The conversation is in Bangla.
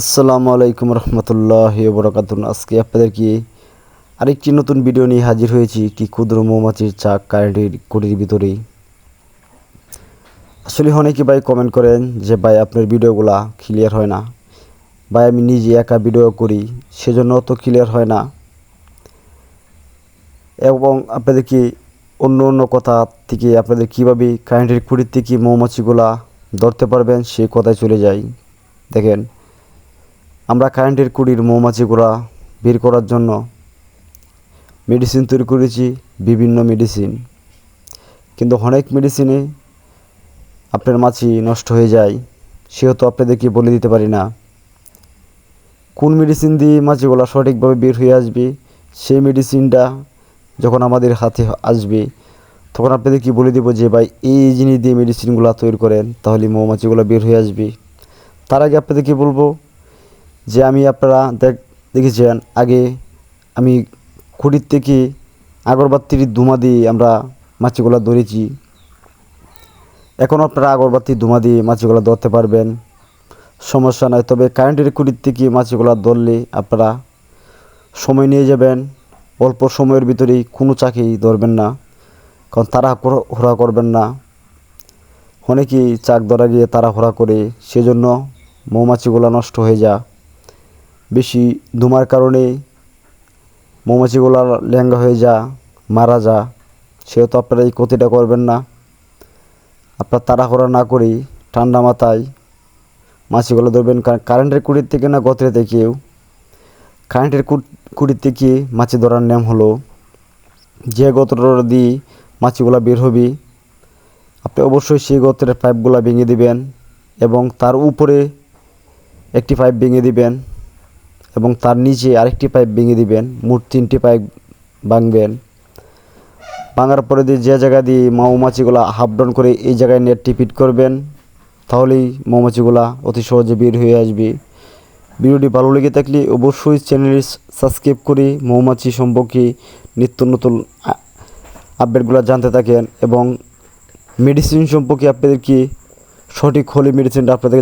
আসসালামু আলাইকুম রহমতুল্লাহ বরকাতুন আজকে আপনাদেরকে আরেকটি নতুন ভিডিও নিয়ে হাজির হয়েছি একটি ক্ষুদ্র মৌমাছির চাক কারেন্টের কুটির ভিতরেই আসলে অনেকে ভাই কমেন্ট করেন যে, ভাই, আপনার ভিডিওগুলা ক্লিয়ার হয় না। ভাই, আমি নিজে একা ভিডিও করি, সেজন্য অত ক্লিয়ার হয় না। এবং আপনাদেরকে অন্য অন্য কথা থেকে আপনাদের কীভাবে কারেন্টের কুটির থেকে মৌমাছিগুলা ধরতে পারবেন সেই কথায় চলে যাই। দেখেন আমরা কারেন্টের কুড়ির মৌমাছিগুলা বের করার জন্য মেডিসিন তৈরি করেছি, বিভিন্ন মেডিসিন কিন্তু অনেক মেডিসিনে আপনার মাছি নষ্ট হয়ে যায়, সেহেতু আপনাদেরকে বলে দিতে পারি না। কোন মেডিসিন দিয়ে মাছিগুলো সঠিকভাবে বের হয়ে আসবে, সেই মেডিসিনটা যখন আমাদের হাতে আসবে, তখন আপনাদেরকে বলে দেবো যে, ভাই, এই জিনিস দিয়ে মেডিসিনগুলো তৈরি করেন, তাহলে মৌমাছিগুলো বের হয়ে আসবে। তার আগে আপনাদেরকে বলব যে আমি আপনারা দেখ, দেখেছেন, আগে আমি খুঁটির থেকে আগরবাতির ধুমা দিয়ে আমরা মাছিগুলো ধরেছি। এখন আপনারা আগরবাতির ধুমা দিয়ে মাছিগুলো ধরতে পারবেন। সমস্যা নয় তবে কারেন্টের কুটির থেকে মাছিগুলো ধরলে আপনারা সময় নিয়ে যাবেন। অল্প সময়ের ভিতরেই কোনো চাকরি ধরবেন না, কারণ তারা হোরা করবেন না। অনেকেই চাক ধরা গিয়ে তারা হোরা করে, সেজন্য মৌমাছিগুলো নষ্ট হয়ে যা বেশি ধুমার কারণে মৌমাছিগুলো ল্যাঙ্গা হয়ে যা, মারা যা, সেহেতু আপনারা এই ক্ষতিটা করবেন না। আপনার তাড়াহুড়া না করেই ঠান্ডা মাথায় মাছিগুলো ধরবেন। কারণ কারেন্টের কুড়ির থেকে না গতরে থেকেও কারেন্টের কুড়ির থেকে মাছি ধরার নিয়ম হলো, যে গতরটা দিয়ে মাছিগুলো বের হবে, আপনি অবশ্যই সেই গতরের পাইপগুলো ভেঙে দিবেন এবং তার উপরে একটি পাইপ ভেঙে দিবেন। এবং তার নিচে আরেকটি পাইপ ভেঙে দিবেন, মোট তিনটি পাইপ ভাঙবেন। ভাঙার পরে দিয়ে যে জায়গা দিয়ে মৌমাছিগুলা হাফ ডাউন করে এই জায়গায় নেটটি ফিট করবেন, তাহলেই মৌমাছিগুলা অতি সহজে বের হয়ে আসবে। ভিডিওটি ভালো লেগে থাকলে অবশ্যই চ্যানেলটি সাবস্ক্রাইব করে মৌমাছি সম্পর্কে নিত্য নতুন আপডেটগুলো জানতে থাকেন এবং মেডিসিন সম্পর্কে আপনাদেরকে সঠিক হলে মেডিসিনটা আপনাদের